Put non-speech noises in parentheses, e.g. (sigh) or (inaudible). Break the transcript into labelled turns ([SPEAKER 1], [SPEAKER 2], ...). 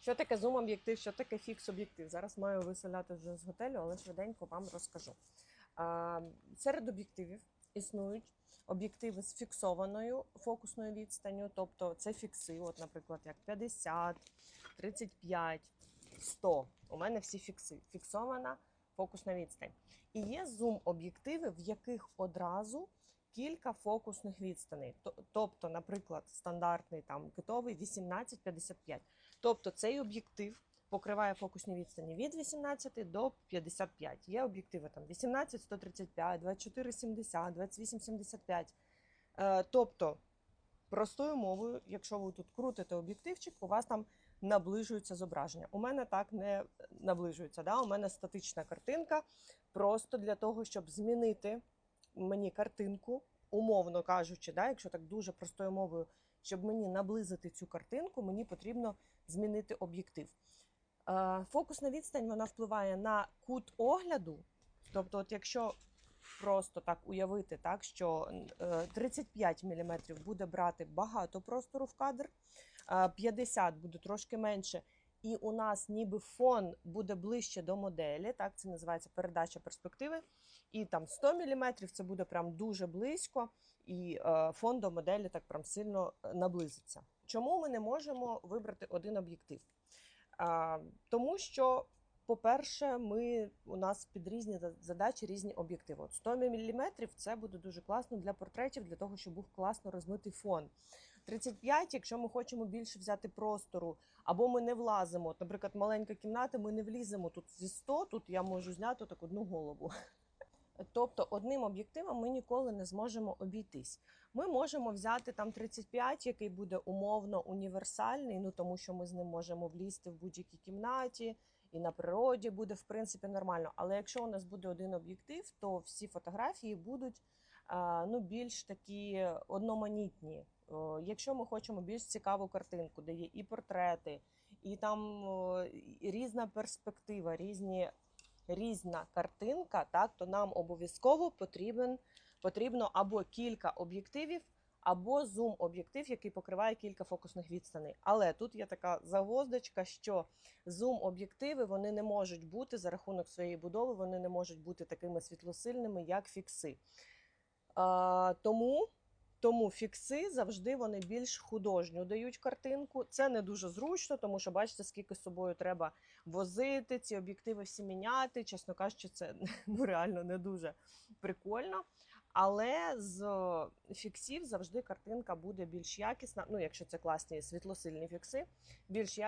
[SPEAKER 1] Що таке зум-об'єктив, що таке фікс-об'єктив? Зараз маю виселяти вже з готелю, але швиденько вам розкажу. Серед об'єктивів існують об'єктиви з фіксованою фокусною відстанню, тобто це фікси, от, наприклад, як 50, 35, 100. У мене всі фікси. Фіксована фокусна відстань. І є зум-об'єктиви, в яких одразу кілька фокусних відстаней. Тобто, наприклад, стандартний там китовий 18-55. Тобто цей об'єктив покриває фокусні відстані від 18 до 55. Є об'єктиви там 18, 135, 24, 70, 28, 75. Е, тобто, простою мовою, якщо ви тут крутите об'єктивчик, у вас там наближується зображення. У мене так не наближується. Да? У мене статична картинка. Просто для того, щоб змінити мені картинку, умовно кажучи, да, якщо так дуже простою мовою, щоб мені наблизити цю картинку, мені потрібно змінити об'єктив. Е, Фокусна відстань вона впливає на кут огляду. Тобто, от якщо просто так уявити, так, що е, 35 мм буде брати багато простору в кадр, е, 50 буде трошки менше, і у нас ніби фон буде ближче до моделі, так, це називається передача перспективи. І там 100 мм це буде прям дуже близько, і е, фон до моделі так прям сильно е, наблизиться. Чому ми не можемо вибрати один об'єктив? Тому що, по-перше, ми, у нас під різні задачі різні об'єктиви. От 100 мм це буде дуже класно для портретів, для того, щоб був класно розмитий фон. 35, якщо ми хочемо більше взяти простору, або ми не влазимо. Наприклад, маленька кімната, ми не вліземо тут зі 100, тут я можу зняти так одну голову. (laughs) Тобто одним об'єктивом ми ніколи не зможемо обійтись. Ми можемо взяти там 35, який буде умовно універсальний, ну тому що ми з ним можемо влізти в будь-якій кімнаті, і на природі буде в принципі нормально. Але якщо у нас буде один об'єктив, то всі фотографії будуть ну, більш такі одноманітні. Якщо ми хочемо більш цікаву картинку, де є і портрети, і там різна перспектива, різні різна картинка, так то нам обов'язково потрібен потрібно або кілька об'єктивів, або зум-об'єктив, який покриває кілька фокусних відстаней. Але тут є така загвоздочка, що зум-об'єктиви вони не можуть бути за рахунок своєї будови, вони не можуть бути такими світлосильними, як фікси. Тому. Тому фікси завжди вони більш художню дають картинку. Це не дуже зручно, тому що бачите, скільки з собою треба возити, ці об'єктиви всі міняти. Чесно кажучи, це (laughs) ну, реально не дуже прикольно. Але з фіксів завжди картинка буде більш якісна. Ну, якщо це класні світлосильні фікси, більш якісна.